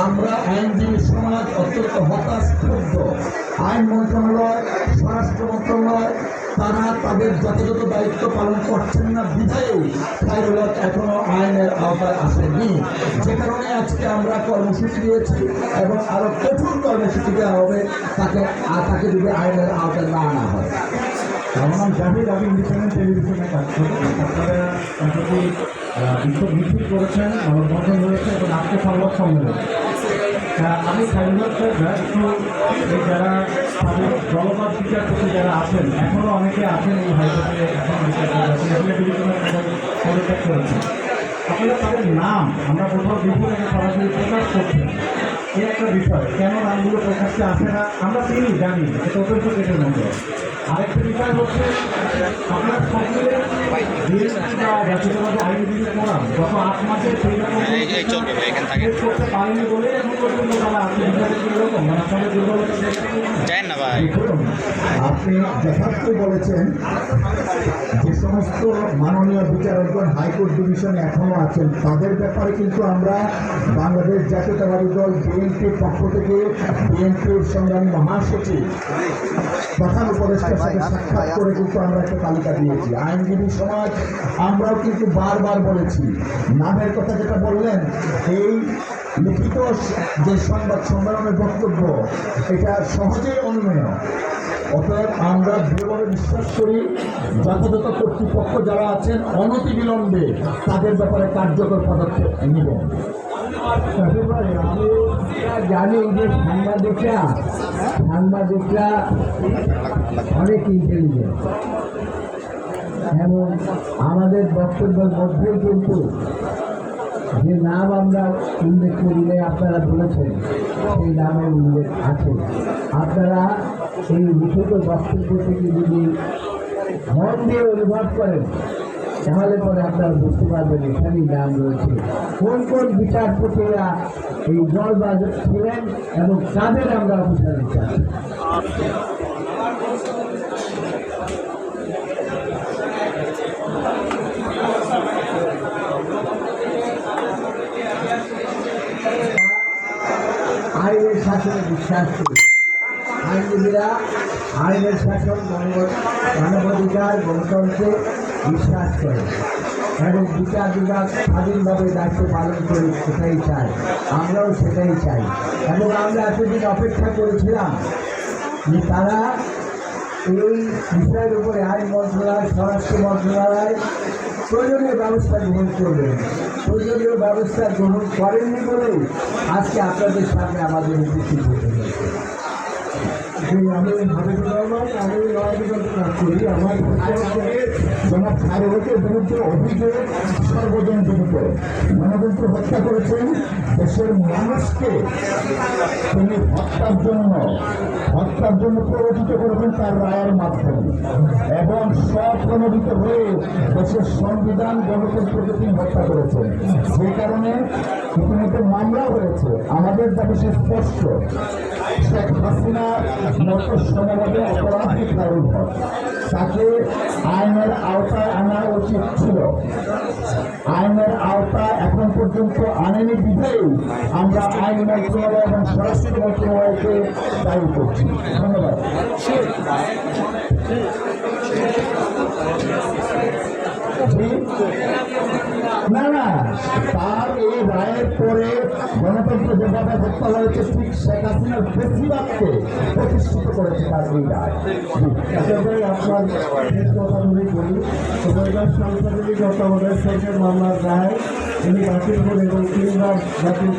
আমরা আইনজীবী সমাজ অত্যন্ত হতাশ, ক্ষুব্ধ। আইন মন্ত্রণালয়, স্বরাষ্ট্র মন্ত্রণালয়, তারা তাদের যথাযথ দায়িত্ব পালন করছেন না বিধায়ী খাইরুল হক এখনও আইনের আওতায় আসেনি যে কারণে আজকে আমরা কর্মসূচি দিয়েছি এবং আরও কঠোর কর্মসূচি দেওয়া হবে, তাকে তাকে যদি আইনের আওতায় না আনা হয়। আমার নাম আমি ইন্ডিপেন্ডেন্ট টেলিভিশনে কাজ করি। আপনারা করেছেন মানববন্ধন হয়েছে এবং আজকে সংবাদ সম্মেলন। আমি একটু এই যারা তাদের জলপাত বিচারপতি যারা আছেন এখনও অনেকে আছেন এই হাইকোর্টে এখন আপনারা তাদের নাম, আমরা কোথাও না সরাসরি প্রকাশ করছেন এই একটা বিষয়? কেন নামগুলো প্রকাশ্যে আসে না? আমরা চিনি জানি এটা অত্যন্ত কেটে নাম আরেকটা বিষয় হচ্ছে আপনার সকলে জাতীয়তাবাদী আইনজীবী ফোরাম গত আট মাসে সেই রকম করতে পারেনি বলে এখন পর্যন্ত তারা আছে বিষয়টা কীরকম মানে আপনাদের দুর্বলতা যায় না ভাই। আপনি যথার্থ বলেছেন যে সমস্ত মাননীয় বিচারকগণ, হাইকোর্ট ডিভিশনে এখনও আছেন। তাদের ব্যাপারে কিন্তু আমরা বাংলাদেশ জাতীয়তাবাদী দল, বিএনপির পক্ষ থেকে বিএনপির সংগ্রামী মহাসচিব, প্রধান উপদেষ্টার সাথে সাক্ষাৎ করে কিন্তু আমরা একটা তালিকা দিয়েছি। আইনজীবী সমাজ, আমরাও কিন্তু বারবার বলেছি। নামের কথা যেটা বললেন, এই লিখিত যে সংবাদ সম্মেলনের বক্তব্য, এটা সহজেই অনুমেয়। অতএব আমরা দৃঢ়ভাবে বিশ্বাস করি, যথাযথ কর্তৃপক্ষ যারা আছেন অনতি অনতিবিলম্বে তাদের ব্যাপারে কার্যকর পদক্ষেপ নেবেন আমি জানি যে সাংবাদিকরা সাংবাদিকরা অনেক ইন্টেলিজেন্ট এবং আমাদের বক্তব্যের মধ্যেই কিন্তু যে নাম আমরা উল্লেখ করিলে আপনারা বলেছেন, সেই নামের উল্লেখ আছে। আপনারা এই লিখিত বক্তব্য থেকে যদি মন দিয়ে অনুভব করেন, তাহলে পরে আপনারা বুঝতে পারবেন এখানেই নাম রয়েছে। কোন কোন বিচারপতিরা এই জলবাজ ছিলেন এবং তাদের আমরা অফিসারে চাই। আইনের শাসনে বিশ্বাস করি। আইনজীবীরা, আইনের শাসন মানব- মানবাধিকার গণতন্ত্রে বিশ্বাস করে এবং বিচার বিভাগ স্বাধীনভাবে দায়িত্ব পালন করে সেটাই চাই আমরাও সেটাই চাই। এবং আমরা এতদিন অপেক্ষা করেছিলাম যে তারা এই বিষয়ের উপরে আইন মন্ত্রণালয়, স্বরাষ্ট্র মন্ত্রণালয় প্রয়োজনীয় ব্যবস্থা গ্রহণ করবেন প্রয়োজনীয় ব্যবস্থা গ্রহণ করেননি বলেই আজকে আপনাদের সামনে আমাদের উপস্থিত হতে যে আমি হাবিবুর রহমান আমি নয়াদিগঞ্জ কাজ করি আমার খায়রুলের বিরুদ্ধে অভিযোগ সর্বজনজনিত গণতন্ত্র হত্যা করেছেন দেশের মানুষকে। তিনি হত্যার জন্য হত্যার জন্য প্ররোচিত করেছেন তার রায়ের মাধ্যমে। এবং স্বপ্রণোদিত হয়ে দেশের সংবিধান গণতন্ত্রকে তিনি হত্যা করেছেন। যে কারণে ইতিমধ্যে মামলা হয়েছে। আমাদের দাবি সে স্পষ্ট। শেখ হাসিনা মতো সমাজে অপরাধী খায়রুল হক তাকে আইনের আওতায় আনা উচিত ছিল। আইনের আওতায় এখন পর্যন্ত আনেনি বিধেই আমরা আইন মন্ত্রণালয় এবং স্বরাষ্ট্র মন্ত্রণালয়কে দায়ী করছি। ধন্যবাদ। না না তার এই রায়ের পরে গণতন্ত্র যেভাবে হত্যা হয়েছে ঠিক শেখ হাসিনার বেশিরভাগকে প্রতিষ্ঠিত করেছে তার এই রায়। আপনার শেষ কথাগুলি বলি। সবাইকার সাংসদের তত্ত্বাবধায়ক সরকার মামলার রায় তিনি বাতিল করে এবং তিনবার জাতীয়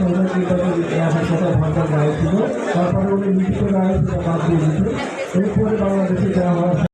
সংসদ কথা রায় ছিল তারপরে উনি লিখিত রায় বাদ দিয়ে এরপরে বাংলাদেশে যাওয়া